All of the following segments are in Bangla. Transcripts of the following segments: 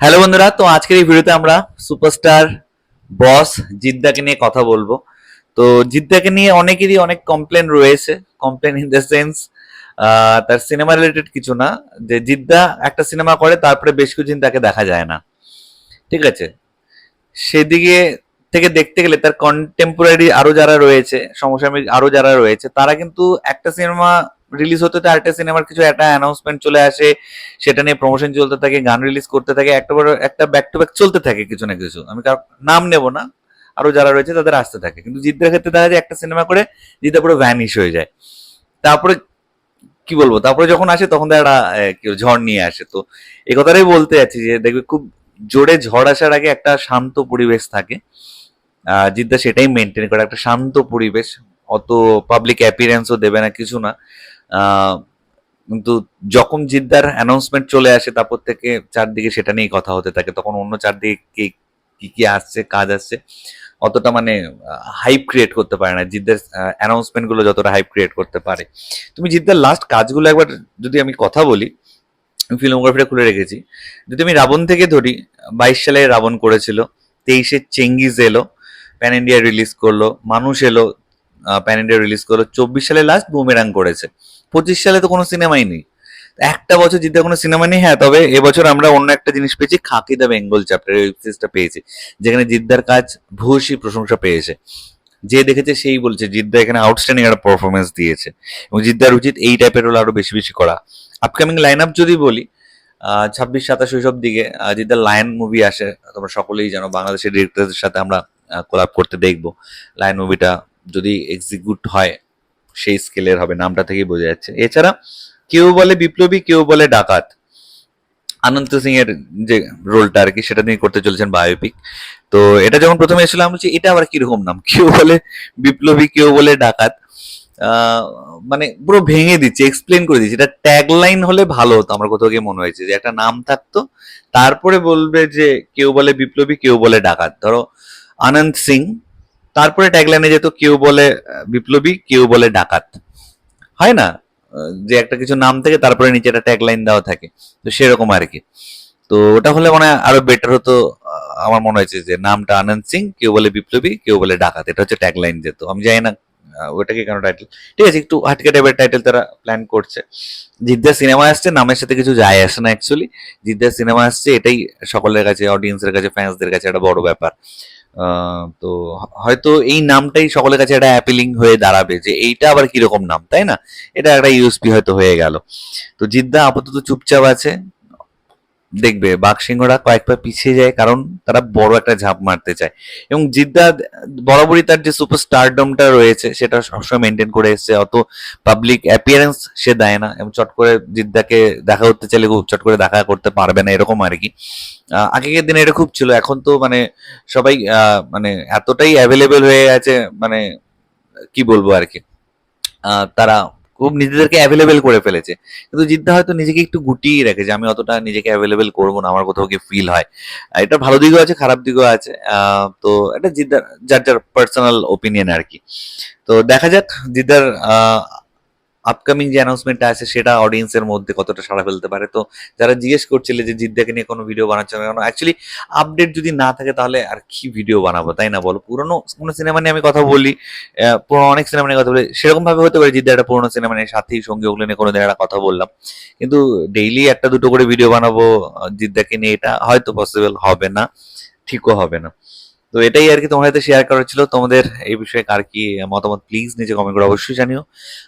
হ্যালো বন্ধুরা, তো আজকের এই ভিডিওতে আমরা সুপারস্টার বস জিদ্দাকে নিয়ে কথা বলব। তো জিদ্দাকে নিয়ে অনেকেরই অনেক কমপ্লেন রয়েছে কমপ্লেন ইন দ্য সেন্স তার সিনেমা রিলেটেড কিছু না, যে জিদ্দা একটা সিনেমা করে, তারপরে বেশ কিছুদিন তাকে দেখা যায় না। ঠিক আছে? সেদিকে থেকে দেখতে গেলে তার কন্টেম্পোরারি আরও যারা রয়েছে, সমসাময়িক আরও যারা রয়েছে, তারা কিন্তু একটা সিনেমা রিলিজ হতে হতে আরেকটা সিনেমার কিছু একটা অ্যানাউন্সমেন্ট চলে আসে, সেটা নিয়ে প্রমোশন চলতে থাকে, গান রিলিজ করতে থাকে, একটা একটা ব্যাক টু ব্যাক চলতে থাকে কিছু না কিছু। আমি নাম নেব না, আরও যারা রয়েছে তাদের আসতে থাকে। কিন্তু জিদ্দার ক্ষেত্রে দেখা যায় একটা সিনেমা করে জিদ্দা পুরো ভ্যানিশ হয়ে যায়। তারপরে কি বলব, তারপরে যখন আসে তখন তো একটা ঝড় নিয়ে আসে। তো এই কথাটাই বলতে যাচ্ছি যে, দেখবে খুব জোরে ঝড় আসার আগে একটা শান্ত পরিবেশ থাকে। জিদ্দা সেটাই মেনটেন করে, একটা শান্ত পরিবেশ। অত পাবলিক অ্যাপিয়ারেন্সও দেবে না, কিছু না। কিন্তু যখন জিদ্দার অ্যানাউন্সমেন্ট চলে আসে, তারপর থেকে চারদিকে সেটা নিয়েই কথা হতে থাকে। তখন অন্য চারদিকে কি কি কি আসছে, কাজ আসছে, অতটা মানে হাইপ ক্রিয়েট করতে পারে না। জিদ্দার অ্যানাউন্সমেন্টগুলো যতটা হাইপ ক্রিয়েট করতে পারে। তুমি জিদ্দার লাস্ট কাজগুলো একবার যদি আমি কথা বলি, আমি ফিল্মোগ্রাফিটা খুলে রেখেছি। যদি আমি রাবণ থেকে ধরি, বাইশ সালে রাবণ করেছিল, তেইশে চেঙ্গিজ এলো প্যান ইন্ডিয়া রিলিজ করল, মানুষ এলো প্যান ইন্ডিয়া রিলিজ করল চব্বিশ সালে লাস্ট বুমেরাং করেছে। পঁচিশ সালে তো কোনো সিনেমাই নেই। একটা বছর জিতে কোনো সিনেমা নেই হ্যাঁ তবে এবছর আমরা অন্য একটা জিনিস পেয়েছি, Khakee the Bengal chapter web সিরিজটা পেয়েছি, যেখানে জিদ্দার কাজ ভূয়সী প্রশংসা পেয়েছে। যে দেখেছে সেই বলছে, জিদ্দা এখানে আউটস্ট্যান্ডিং একটা পারফরমেন্স দিয়েছে। এবং জিদ্দার উচিত এই টাইপের রোল আরও বেশি বেশি করা। আপকামিং লাইন আপ যদি বলি ছাব্বিশ, সাতাশ ওইসব দিকে জিদ্দার লায়ন মুভি আসে, তোমরা সকলেই জানো, বাংলাদেশের ডিরেক্টরদের সাথে আমরা কোলাপ করতে দেখব। লায়ন মুভিটা যদি এক্সিকিউট হয়, সেই স্কেলের হবে, নামটা থেকেই বোঝা যাচ্ছে। এছাড়া কেউ বলে বিপ্লবী, কেউ বলে ডাকাত। অনন্ত সিং এর যে রোলটা আর কি, সেটা তিনি করতে চলেছেন বায়োপিক তো এটা যখন প্রথমে এসেছিল, আমি বলছি, এটা আবার কীরকম নাম? কেউ বলে বিপ্লবী, কেউ বলে ডাকাত। মানে পুরো ভেঙে দিচ্ছে এক্সপ্লেন করে দিচ্ছে। এটা ট্যাগলাইন হলে ভালো হতো, আমার কোথাও গিয়ে মনে হয়েছে যে একটা নাম থাকতো, তারপরে বলবে যে কেউ বলে বিপ্লবী, কেউ বলে ডাকাত। ধরো, আনন্দ সিং তারপরে ট্যাগলাইনে যেত কেউ বলে বিপ্লবী কেউ বলে ডাকাত। হয় না? যে একটা কিছু নাম থেকে, তারপরে নিচে একটা ট্যাগলাইন দেওয়া থাকে। তো সেরকম আর কি তো ওটা হলে মানে আরও বেটার হতো আমার মনে হয়েছে যে নামটা আনন্দ সিং কেউ বলে বিপ্লবী কেউ বলে ডাকাত। এটা হচ্ছে ট্যাগলাইন যেত আমি জানি না ওটাকে কেন টাইটেল ঠিক আছে, একটু হাটকে টাইপের টাইটেল তারা প্ল্যান করছে। জিদ্দার সিনেমা আসছে, নামের সাথে কিছু যায় আসে না অ্যাকচুয়ালি জিদ্দার সিনেমা আসছে, এটাই সকলের কাছে অডিয়েন্সের কাছে ফ্যান্সদের কাছে একটা বড় ব্যাপার। তো হয়তো এই নামটাই সকলের কাছে একটা অ্যাপিলিং হয়ে দাঁড়াবে যে এইটা আবার কীরকম নাম, তাই না? এটা একটা ইউএসপি হয়তো হয়ে গেল। তো জিদ্দা আপাতত চুপচাপ আছে। দেখবে, বাঘসিংহরা কয়েক পা পিছিয়ে যায় কারণ তারা বড় একটা ঝাঁপ মারতে চায়। এবং জিদ্দা, বরাবরই তার যে সুপার স্টারডমটা রয়েছে, সেটা সবসময় মেনটেন করে এসেছে। অত পাবলিক অ্যাপিয়ারেন্স সে দেয় না। এবং চট করে জিদ্দাকে দেখা করতে চাইলে খুব চট করে দেখা করতে পারবে না, এরকম আর কি। আগেকার দিনে এটা খুব ছিল। এখন তো মানে সবাই মানে এতটাই অ্যাভেলেবেল হয়ে আছে মানে কি বলব আর কি? তারা খুব নিজেদেরকে অ্যাভেলেবেল করে ফেলেছে। কিন্তু জিদ্দা হয়তো নিজেকে একটু গুটিয়ে রেখেছে, আমি অতটা নিজেকে অ্যাভেলেবেল করব না, আমার কোথাও গিয়ে ফিল হয়। এটা ভালো দিকও আছে, খারাপ দিকও আছে। তো এটা জিদ্দার, যার যার পার্সোনাল ওপিনিয়ন আর কি। তো দেখা যাক, জিদ্দার আপকামিং যে অ্যানাউন্সমেন্টটা আছে, সেটা অডিয়েন্সের মধ্যে কতটা সাড়া ফেলতে পারে? তো যারা জিজ্ঞেস করছিলে যে জিদ্দাকে নিয়ে কোনো ভিডিও বানাচ্ছে না কেন অ্যাকচুয়ালি আপডেট যদি না থাকে তাহলে আর কি ভিডিও বানাবো, তাই না বলো? পুরোনো, কোনো সিনেমা নিয়ে আমি কথা বলি পুরোনো অনেক সিনেমা নিয়ে কথা বলি, সেরকমভাবে হতে পারে জিদ্দা একটা পুরোনো সিনেমা নিয়ে, সাথী, সঙ্গী, ওগুলো নিয়ে কোনোদিন একটা কথা বললাম। কিন্তু ডেইলি একটা দুটো করে ভিডিও বানাবো জিদ্দাকে নিয়ে এটা হয়তো পসিবল হবে না, ঠিকও হবে না। তো এটাই আর কি তোমার সাথে শেয়ার করা ছিল তোমাদের এই বিষয়ে কার কি মতামত প্লিজ নিজে কমেন্ট করে অবশ্যই জানিও।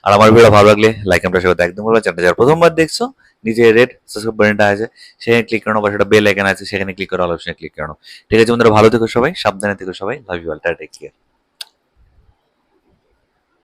আর আমার ভিডিও ভালো লাগলে লাইক আমরা সেটা একদম বলব। চ্যানেলটা যারা প্রথমবার দেখছ নিচে রেড সাবস্ক্রাইব বাটনটা আছে, সেখানে ক্লিক করানো বা সেটা বেল আইকন আছে, সেখানে ক্লিক করো অল অপশনে ক্লিক করানো ঠিক আছে বন্ধুরা, ভালো থেকো সবাই, সাবধানে থেকো সবাই। Love you all take care